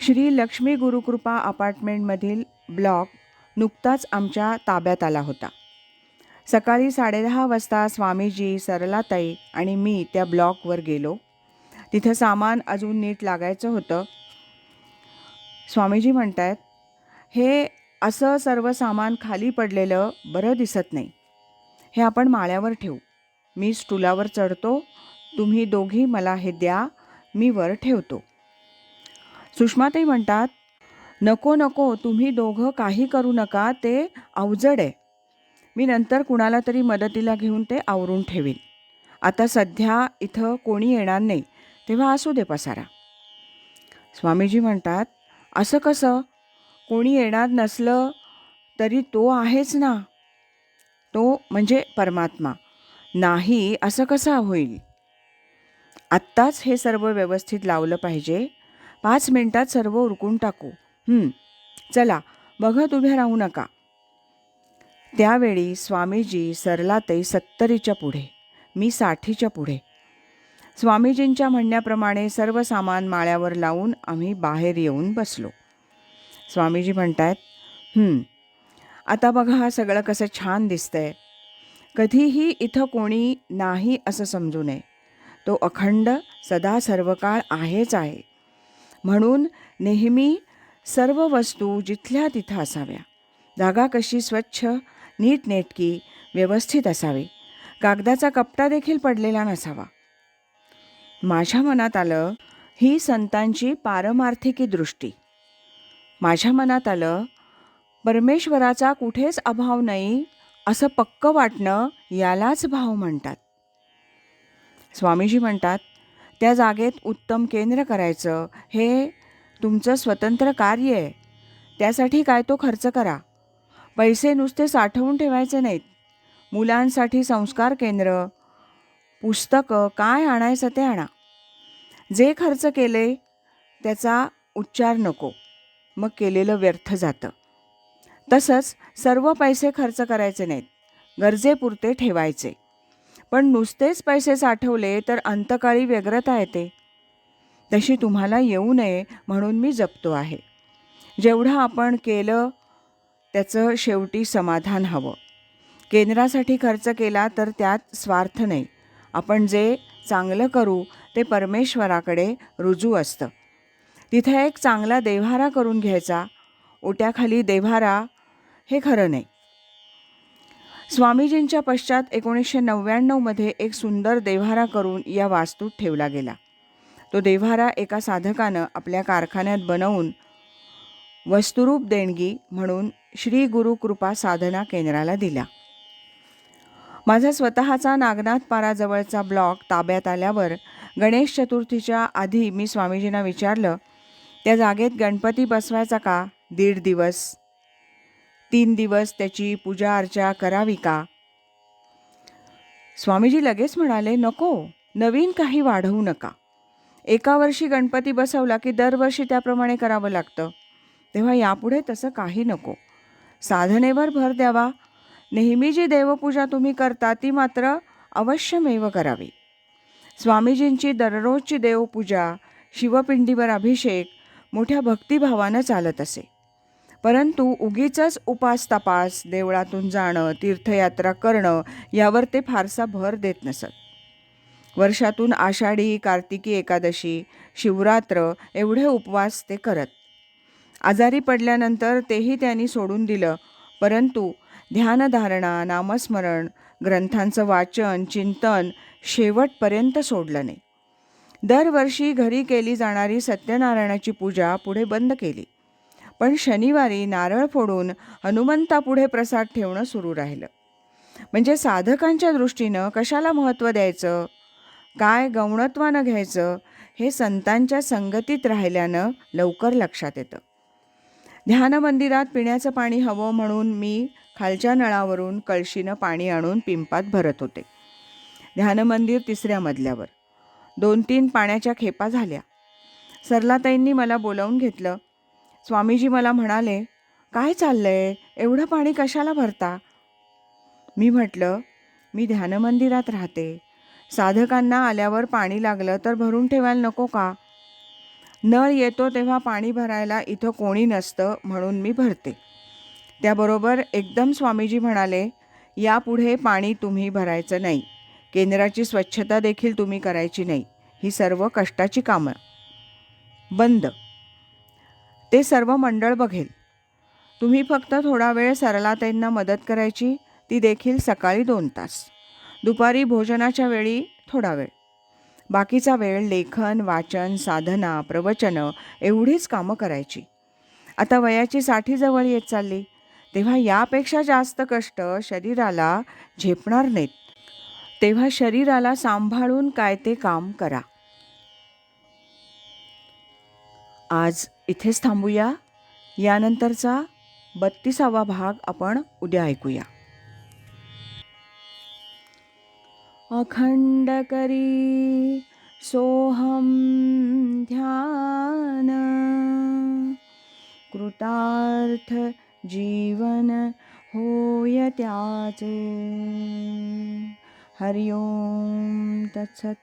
श्री लक्ष्मी गुरुकृपा अपार्टमेंटमधील ब्लॉक नुकताच आमच्या ताब्यात आला होता. सकाळी साडेदहा वाजता स्वामीजी सरलाताई आणि मी त्या ब्लॉकवर गेलो. तिथं सामान अजून नीट लागायचं होतं. स्वामीजी म्हणतात हे असं सर्व सामान खाली पडलेलं बरं दिसत नाही. हे आपण माळ्यावर ठेवू. मी स्टुलावर चढतो. तुम्ही दोघी मला हे द्या. मी वर ठेवतो. सुषमाताई म्हणतात नको नको तुम्ही दोघं काही करू नका ते अवजड आहे. मी नंतर कुणाला तरी मदतीला घेऊन ते आवरून ठेवीन. आता सध्या इथं कोणी येणार नाही तेव्हा असू दे पसारा. स्वामीजी म्हणतात असं कसं? कोणी येणार नसलं तरी तो आहेच ना. तो म्हणजे परमात्मा. नाही असं कसं होईल? आत्ताच हे सर्व व्यवस्थित लावलं पाहिजे. पाच मिनिटात सर्व उरकून टाकू. चला बघत उभ्या राहू नका. त्यावेळी स्वामीजी सरलाताई सत्तरीच्या पुढे मी साठीच्या पुढे. स्वामीजींच्या म्हणण्याप्रमाणे सर्व सामान माळ्यावर लावून आम्ही बाहेर येऊन बसलो. स्वामीजी म्हणतायत आता बघा हा सगळं कसं छान दिसतंय. कधीही इथं कोणी नाही असं समजू नये. तो अखंड सदा सर्वकाळ आहेच आहे. म्हणून नेहमी सर्व वस्तू जिथल्या तिथं असाव्या. जागा कशी स्वच्छ नीटनेटकी व्यवस्थित असावी. कागदाचा कपटा देखील पडलेला नसावा. माझ्या मनात आलं ही संतांची पारमार्थिकी दृष्टी. माझ्या मनात आलं परमेश्वराचा कुठेच अभाव नाही असं पक्क वाटणं यालाच भाव म्हणतात. स्वामीजी म्हणतात त्या जागेत उत्तम केंद्र करायचं. हे तुमचं स्वतंत्र कार्य आहे. त्यासाठी काय तो खर्च करा. पैसे नुसते साठवून ठेवायचे नाहीत. मुलांसाठी संस्कार केंद्र पुस्तकं काय आणायचं ते आणा. जे खर्च केले त्याचा उच्चार नको. मग केलेलं व्यर्थ जातं. तसंच सर्व पैसे खर्च करायचे नाहीत. गरजेपुरते ठेवायचे. पण नुसतेच पैसे साठवले तर अंतकाळी व्यग्रता येते. तशी तुम्हाला येऊ नये म्हणून मी जपतो आहे. जेवढं आपण केलं त्याचं शेवटी समाधान हवं. केंद्रासाठी खर्च केला तर त्यात स्वार्थ नाही. आपण जे चांगलं करू ते परमेश्वराकडे रुजू असतं. तिथे एक चांगला देव्हारा करून घ्यायचा. ओट्याखाली देव्हारा हे खरं नाही. स्वामीजींच्या पश्चात एकोणीसशे नव्याण्णवमध्ये एक सुंदर देव्हारा करून या वास्तूत ठेवला गेला. तो देव्हारा एका साधकानं आपल्या कारखान्यात बनवून वस्तुरूप देणगी म्हणून श्री गुरु कृपा साधना केंद्राला दिला. माझा स्वतःचा नागनाथ पाराजवळचा ब्लॉक ताब्यात आल्यावर गणेश चतुर्थीच्या आधी मी स्वामीजींना विचारलं त्या जागेत गणपती बसवायचा का? दीड दिवस तीन दिवस त्याची पूजा अर्चा करावी का? स्वामीजी लगेच म्हणाले नको नवीन काही वाढवू नका. एका वर्षी गणपती बसवला की दरवर्षी त्याप्रमाणे करावं लागतं. तेव्हा यापुढे तसं काही नको. साधनेवर भर द्यावा. नेहमी जी देवपूजा तुम्ही करता ती मात्र अवश्यमेव करावी. स्वामीजींची दररोजची देवपूजा शिवपिंडीवर अभिषेक मोठ्या भक्तिभावानं चालत असे. परंतु उगीच उपास तपास देवळातून जाणं तीर्थयात्रा करणं यावर ते फारसा भर देत नसत. वर्षातून आषाढी कार्तिकी एकादशी शिवरात्र एवढे उपवास ते करत. आजारी पडल्यानंतर तेही त्यांनी सोडून दिलं परंतु ध्यानधारणा नामस्मरण ग्रंथांचं वाचन चिंतन शेवटपर्यंत सोडलं नाही. दरवर्षी घरी केली जाणारी सत्यनारायणाची पूजा पुढे बंद केली. पण शनिवारी नारळ फोडून हनुमंतापुढे प्रसाद ठेवणं सुरू राहिलं. म्हणजे साधकांच्या दृष्टीनं कशाला महत्त्व द्यायचं? काय गौणत्वानं घ्यायचं? हे संतांच्या संगतीत राहिल्यानं लवकर लक्षात येतं. ध्यानमंदिरात पिण्याचं पाणी हवं म्हणून मी खालच्या नळावरून कळशीनं पाणी आणून पिंपात भरत होते. ध्यानमंदिर तिसऱ्या मजल्यावर. दोन तीन पाण्याच्या खेपा झाल्या. सरलाताईंनी मला बोलावून घेतलं स्वामीजी मला म्हणाले काय चाललंय? एवढं पाणी कशाला भरता? मी म्हटलं मी ध्यानमंदिरात राहते. साधकांना आल्यावर पाणी लागलं तर भरून ठेवायला नको का? नळ येतो तेव्हा पाणी भरायला इथं कोणी नसतं म्हणून मी भरते. त्याबरोबर एकदम स्वामीजी म्हणाले यापुढे पाणी तुम्ही भरायचं नाही. केंद्राची स्वच्छता देखील तुम्ही करायची नाही. ही सर्व कष्टाची कामं. बंद. ते सर्व मंडळ बघेल. तुम्ही फक्त थोडा वेळ सरलाताईंना मदत करायची ती देखील सकाळी दोन तास. दुपारी भोजनाच्या वेळी थोडा वेळ. बाकीचा वेळ लेखन वाचन साधना प्रवचनं एवढीच कामं करायची. आता वयाची साठी जवळ येत चालली. तेव्हा यापेक्षा जास्त कष्ट शरीराला झेपणार नाहीत. तेव्हा शरीराला सांभाळून काय ते काम करा. आज इथेच थांबूया. यानंतरचा बत्तीसावा भाग आपण उद्या ऐकूया. अखंड करी सोहम ध्यान कृतार्थ जीवन होय त्याचे. हरिओम तत्सत